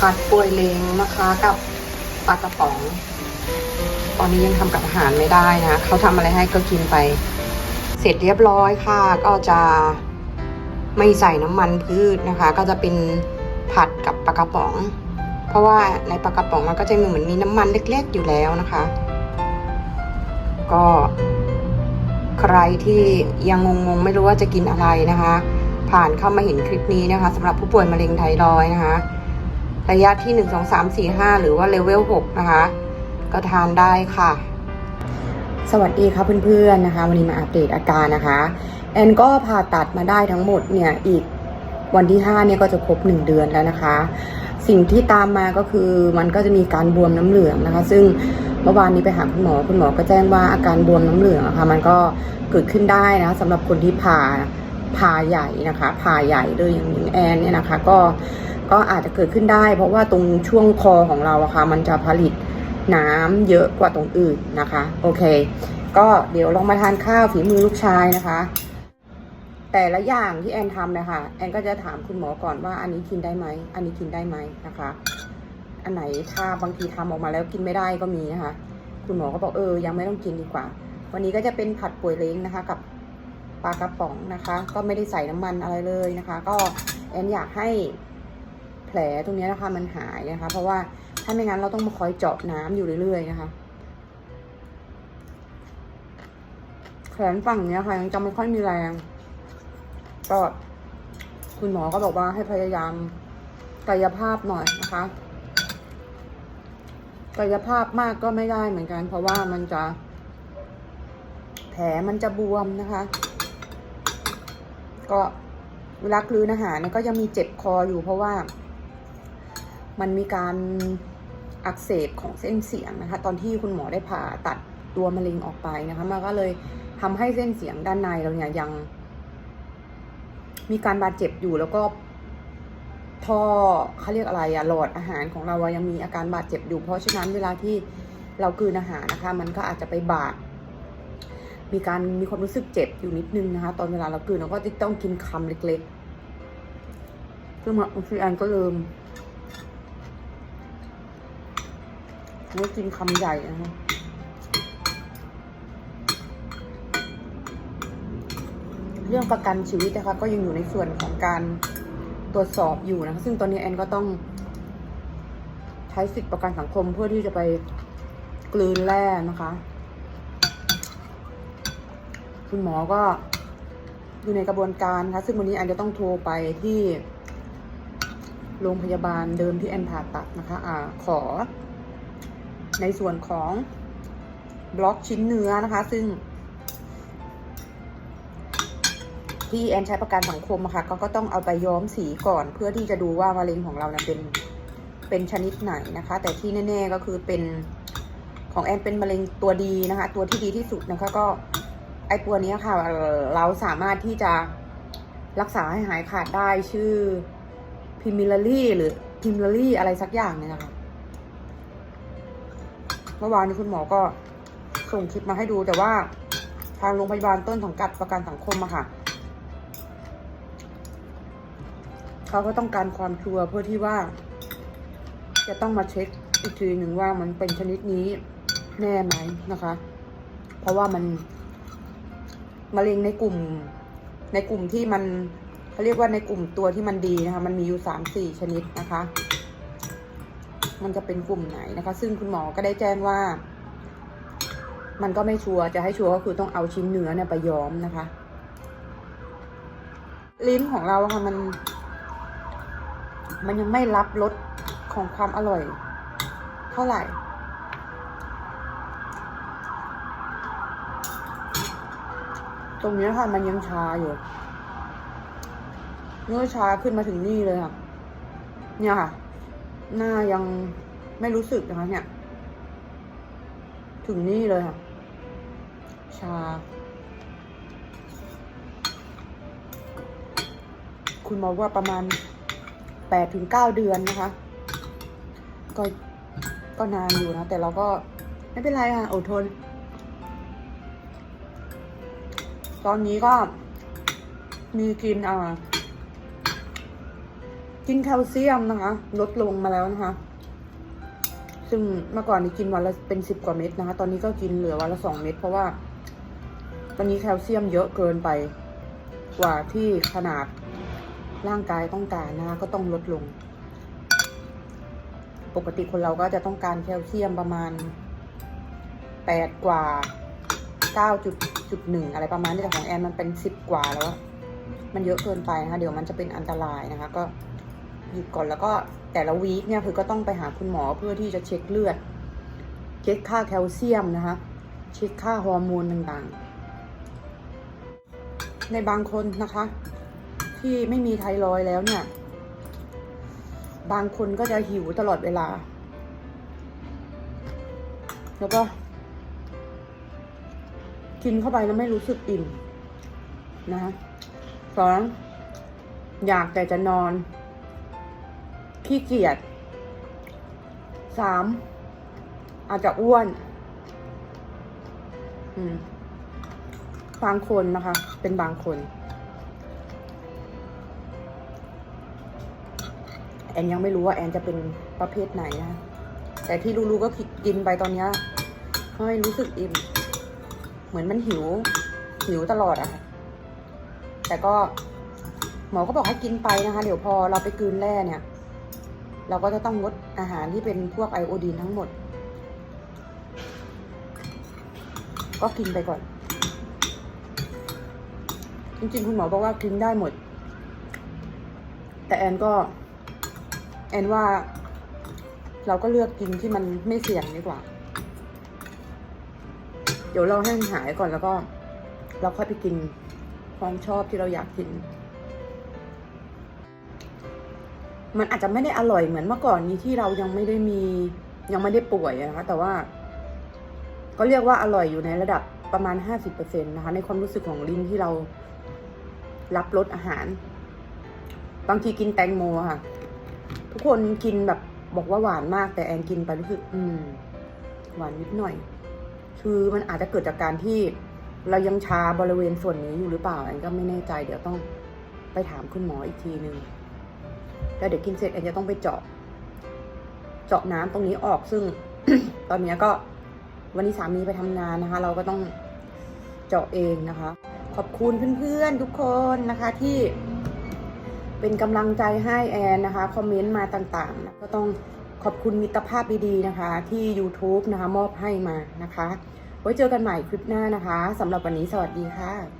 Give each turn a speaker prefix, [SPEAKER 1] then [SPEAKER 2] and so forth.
[SPEAKER 1] ผัดป่วยเลงนะคะกับปลากระป๋อง ตอนนี้ยังทำกับอาหารไม่ได้นะเขาทำอะไรให้ก็กินไป เสร็จเรียบร้อยค่ะ ก็จะไม่ใส่น้ำมันพืชนะคะ ก็จะเป็นผัดกับปลากระป๋อง เพราะว่าในปลากระป๋องมันก็จะมีเหมือนมีน้ำมันเล็กๆอยู่แล้วนะคะ ก็ใครที่ยังงงๆไม่รู้ว่าจะกินอะไรนะคะ ผ่านเข้ามาเห็นคลิปนี้นะคะสำหรับผู้ป่วยมะเร็งไทรอยนะคะ ระยะที่ 1 2 3 4 5 หรือว่าเลเวล6นะคะ ก็ทานได้ค่ะ สวัสดีค่ะเพื่อนๆนะคะ วันนี้มาอัปเดตอาการนะคะ แอนก็ผ่าตัดมาได้ทั้งหมดเนี่ยอีกวันที่ 5 เนี่ยก็จะครบ 1 เดือนแล้วนะคะ สิ่งที่ตามมาก็คือมันก็จะมีการบวมน้ำเหลืองนะคะ ซึ่งเมื่อวานนี้ไปหาคุณหมอคุณหมอก็แจ้งว่าอาการบวมน้ำเหลืองะค่ะมันก็เกิดขึ้นได้นะสำหรับคนที่ผ่าผ่าใหญ่นะคะผ่าใหญ่เลยอย่างแอนเนี่ยนะคะ ก็ ก็อาจจะเกิดขึ้นได้ เพราะว่าตรงช่วงคอของเราอะค่ะมันจะผลิตน้ำเยอะกว่าตรงอื่นนะคะ โอเค ก็เดี๋ยวลองมาทานข้าวฝีมือลูกชายนะคะ แต่ละอย่างที่แอนทำเลยค่ะแอนก็จะถามคุณหมอก่อนว่าอันนี้กินได้ไหมอันนี้กินได้ไหมนะคะ อันไหนถ้าบางทีทำออกมาแล้วกินไม่ได้ก็มีนะคะ คุณหมอก็บอกเออยังไม่ต้องกินดีกว่า วันนี้ก็จะเป็นผัดป่วยเล้งนะคะ กับปลากระป๋องนะคะ ก็ไม่ได้ใส่น้ำมันอะไรเลยนะคะ ก็แอนอยากให้ แผลตรงนี้นะคะ มันหายนะคะ เพราะว่าถ้าไม่งั้นเราต้องมาคอยเจาะน้ำอยู่เรื่อยๆนะคะ แขนฝั่งเนี้ยค่ะยังจะไม่ค่อยมีแรง ก็คุณหมอก็บอกว่าให้พยายามกายภาพหน่อยนะคะกายภาพมากก็ไม่ได้เหมือนกัน เพราะว่ามันจะ แผลมันจะบวมนะคะ ก็เวลากลืนอาหารเนี่ยก็ยังมีเจ็บคออยู่เพราะว่า มันมีการอักเสบของเส้นเสียงนะคะ ตอนที่คุณหมอได้ผ่าตัดตัวมะเร็งออกไปนะคะ มันก็เลยทำให้เส้นเสียงด้านในเราเนี่ยยัง มีการบาดเจ็บอยู่แล้วก็ท่อเขาเรียกอะไรอะหลอดอาหารของเราอะยังมีอาการบาดเจ็บอยู่ เพราะฉะนั้นเวลาที่เรากืนอาหารนะคะ มันก็อาจจะไปบาด มีการมีความรู้สึกเจ็บอยู่นิดนึงนะคะ ตอนเวลาเรากืนเราก็จะต้องกินคำเล็กๆซึ่งบางทีแอนก็ลืม ไม่กินคำใหญ่นะคะเรื่องประกันชีวิตนะคะ ก็ยังอยู่ในส่วนของการตรวจสอบอยู่นะคะ ซึ่งตอนนี้แอนก็ต้อง ใช้สิทธิประกันสังคมเพื่อที่จะไปกลืนแร่นะคะ คุณหมอก็อยู่ในกระบวนการนะคะซึ่งวันนี้แอนจะต้องโทรไปที่โรงพยาบาลเดิมที่แอนผ่าตัดนะคะ อ่า ขอ ในส่วนของบล็อกชิ้นเนื้อนะคะ ซึ่ง ที่แอนใช้ประกันสังคมอะค่ะก็ก็ต้องเอาไปย้อมสีก่อน เพื่อที่จะดูว่ามะเร็งของเราเนี่ยเป็นเป็นชนิดไหนนะคะ แต่ที่แน่ ๆก็คือเป็นของแอนเป็นมะเร็งตัวดีนะคะ ตัวที่ดีที่สุดนะคะก็ไอตัวนี้ค่ะเอ่อเราสามารถที่จะรักษาให้หายขาดได้ชื่อพิมิลลี่หรือพิมลลี่อะไรสักอย่างเนี่ยนะคะ เมื่อวานนี้คุณหมอก็ส่งคลิปมาให้ดูแต่ว่าทางโรงพยาบาลต้นสังกัดประกันสังคมอะค่ะเขาก็ต้องการความชัวร์เพื่อที่ว่า จะต้องมาเช็คอีกทีหนึ่งว่ามันเป็นชนิดนี้แน่ไหมนะคะ เพราะว่ามันมะเร็งในกลุ่ม ในกลุ่มที่มันเขาเรียกว่าในกลุ่มตัวที่มันดีนะคะ มันมีอยู่สามสี่ชนิดนะคะ มันจะเป็นกลุ่มไหนนะคะ ซึ่งคุณหมอก็ได้แจ้งว่า มันก็ไม่ชัวร์จะให้ชัวร์ก็คือต้องเอาชิ้นเนื้อเนี่ยไปย้อมนะคะ ลิ้นของเราค่ะมัน มันยังไม่รับรสของความอร่อย เท่าไหร่ตรงนี้ค่ะมันยังชาอยู่เนื้อชาขึ้นมาถึงนี่เลยค่ะ เนี่ยค่ะ หน้ายังไม่รู้สึกนะคะเนี่ย ถึงนี่เลยค่ะ ชา คุณหมอว่าประมาณแปดถึงเก้าเดือนนะคะ ก็ก็นานอยู่นะ แต่เราก็ไม่เป็นไรค่ะ อดทน ตอนนี้ก็มีกินอ่า กินแคลเซียมนะคะ ลดลงมาแล้วนะคะ ซึ่งเมื่อก่อนนี้กินวันละเป็นสิบกว่าเม็ดนะคะ ตอนนี้ก็กินเหลือวันละสองเม็ดเพราะว่า ตอนนี้แคลเซียมเยอะเกินไป กว่าที่ขนาดร่างกายต้องการนะคะก็ต้องลดลง ปกติคนเราก็จะต้องการแคลเซียมประมาณแปดกว่าเก้าจุดจุดหนึ่งอะไรประมาณนี้แต่ของแอนมันเป็นสิบกว่าแล้ว มันเยอะเกินไปนะคะ เดี๋ยวมันจะเป็นอันตรายนะคะ ก็ หยุดก่อนแล้วก็แต่ละวีคเนี่ยคือก็ต้องไปหาคุณหมอเพื่อที่จะเช็คเลือด เช็คค่าแคลเซียมนะคะเช็คค่าฮอร์โมนต่างๆ ในบางคนนะคะ ที่ไม่มีไทรอยแล้วเนี่ย บางคนก็จะหิวตลอดเวลา แล้วก็ กินเข้าไปแล้วไม่รู้สึกอิ่มนะคะสองอยากแต่จะนอน ขี้เกียจสามอาจจะอ้วนบางคนนะคะ เป็นบางคน แอนยังไม่รู้ว่าแอนจะเป็นประเภทไหนนะแต่ที่รู้ๆก็กินไปตอนนี้ยไม่รู้สึกอิ่ม เหมือนมันหิว หิวตลอดอะแต่ก็หมอก็บอกให้กินไปนะคะ เดี๋ยวพอเราไปกืนแร่เนี่ย เราก็จะต้องงดอาหารที่เป็นพวกไอโอดีนทั้งหมด ก็กินไปก่อน จริงๆ คุณหมอบอกว่ากินได้หมด แต่แอนก็ แอนว่า เราก็เลือกกินที่มันไม่เสี่ยงดีกว่า เดี๋ยวเราให้มันหายก่อนแล้วก็ เราค่อยไปกินของชอบที่เราอยากกิน มันอาจจะไม่ได้อร่อยเหมือนเมื่อก่อนนี้ที่เรายังไม่ได้มียังไม่ได้ป่วยนะคะ แต่ว่าก็เรียกว่าอร่อยอยู่ในระดับประมาณห้าสิบเปอร์เซ็นะคะ ในความรู้สึกของลิ้นที่เรารับรสอาหาร บางทีกินแตงโมค่ะ ทุกคนกินแบบบอกว่าหวานมาก แต่แอนกินไปรู้สึกอืม หวานนิดหน่อย คือมันอาจจะเกิดจากการที่เรายังชาบริเวณส่วนนี้อยู่หรือเปล่าแอนก็ไม่แน่ใจ เดี๋ยวต้องไปถามคุณหมออีกทีหนึ่ง แล้วเดี๋ยวกินเสร็จแอนจะต้องไปเจาะ เจาะน้ำตรงนี้ออกซึ่ง ตอนนี้ก็วันนี้สามีไปทำงานนะคะ เราก็ต้องเจาะเองนะคะ ขอบคุณเพื่อนๆทุกคนนะคะที่เป็นกำลังใจให้แอนนะคะคอมเมนต์มาต่างๆนะก็ต้องขอบคุณมิตรภาพดีๆนะคะ ที่ YouTube นะคะ มอบให้มานะคะ ไว้เจอกันใหม่คลิปหน้านะคะสำหรับวันนี้สวัสดีค่ะ